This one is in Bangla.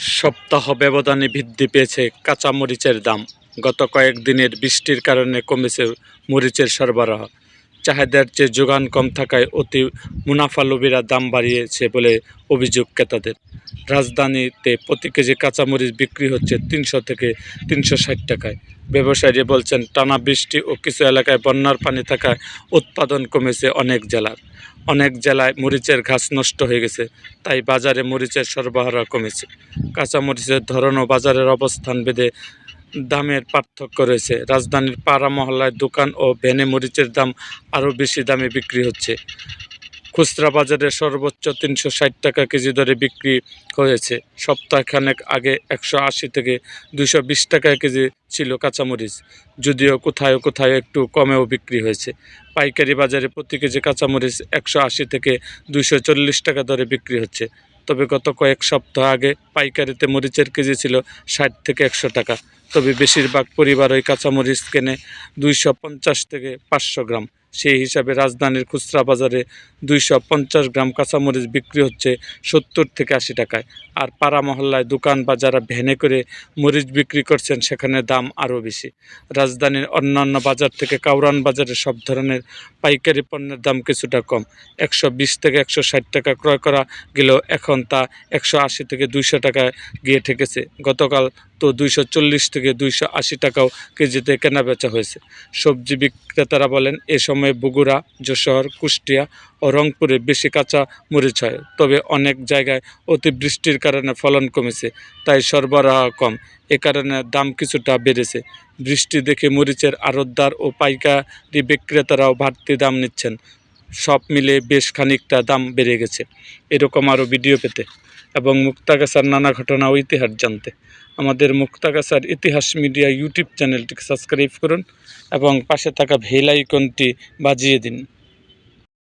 সপ্তাহ ব্যবধানে বৃদ্ধি পেয়েছে কাঁচামরিচের দাম। গত কয়েকদিনের বৃষ্টির কারণে কমেছে মরিচের সরবরাহ। চাহিদার চেয়ে যোগান কম থাকায় অতি মুনাফালোভীরা দাম বাড়িয়েছে বলে অভিযোগ ক্রেতাদের। রাজধানীতে প্রতি কেজি কাঁচামরিচ বিক্রি হচ্ছে তিনশো থেকে তিনশো ষাট টাকায়। ব্যবসায়ীরা বলছেন, টানা বৃষ্টি ও কিছু এলাকায় বন্যার পানি থাকায় উৎপাদন কমেছে অনেক জেলার। অনেক জেলায় মরিচের ঘাস নষ্ট হয়ে গেছে, তাই বাজারে মরিচের সরবরাহ কমেছে। কাঁচামরিচের ধরন ও বাজারের অবস্থান ভেদে দামের পার্থক্য রয়েছে। রাজধানীর পাড়া মহল্লায় দোকান ও ভ্যানে মরিচের দাম আরও বেশি দামে বিক্রি হচ্ছে। খুচরা বাজারে সর্বোচ্চ তিনশো ষাট টাকা কেজি দরে বিক্রি হয়েছে। সপ্তাহখানেক আগে একশো আশি থেকে দুশো বিশ টাকা কেজি ছিল কাঁচামরিচ, যদিও কোথায় কোথায় একটু কমেও বিক্রি হয়েছে। পাইকারি বাজারে প্রতি কেজি কাঁচামরিচ একশো আশি থেকে দুশো চল্লিশ টাকা দরে বিক্রি হচ্ছে। তবে গত কয়েক সপ্তাহ আগে পাইকারিতে মরিচের কেজি ছিল ষাট থেকে একশো টাকা। তবে বেশিরভাগ পরিবার ওই কাঁচামরিচ কেনে দুইশো পঞ্চাশ থেকে পাঁচশো গ্রাম। সেই হিসাবে রাজধানীর খুচরা বাজারে দুইশো পঞ্চাশ গ্রাম কাঁচামরিচ বিক্রি হচ্ছে সত্তর থেকে আশি টাকায়। আর পাড়া মহল্লায় দোকান বা যারা ভ্যানে করে মরিচ বিক্রি করছেন, সেখানে দাম আরও বেশি। রাজধানীর অন্যান্য বাজার থেকে কাউরান বাজারে সব ধরনের পাইকারি পণ্যের দাম কিছুটা কম। একশো বিশ থেকে একশো ষাট টাকা ক্রয় করা গেলেও এখন তা একশো আশি থেকে দুইশো টাকায় গিয়ে ঠেকেছে। গতকাল তো দুইশো চল্লিশ থেকে দুইশো আশি টাকাও কেজিতে কেনা বেচা হয়েছে। সবজি বিক্রেতারা বলেন, এ সময় বগুড়া, যশোর, কুষ্টিয়া ও রংপুরে বেশি কাঁচা মরিচ হয়, তবে অনেক জায়গায় অতিবৃষ্টির কারণে ফলন কমেছে, তাই সরবরাহ কম। এ কারণে দাম কিছুটা বেড়েছে। বৃষ্টি দেখে মরিচের আড়তদার ও পাইকারি বিক্রেতারাও বাড়তি দাম নিচ্ছেন। সব মিলে বেশ খানিকটা দাম বেড়ে গেছে। এরকম আরও ভিডিও পেতে এবং মুক্তাগাছার নানা ঘটনা ও ইতিহাস জানতে। আমাদের মুক্তাগাছার ইতিহাস মিডিয়া ইউটিউব চ্যানেলটিকে সাবস্ক্রাইব করুন এবং পাশে থাকা ভেল আইকনটি বাজিয়ে দিন।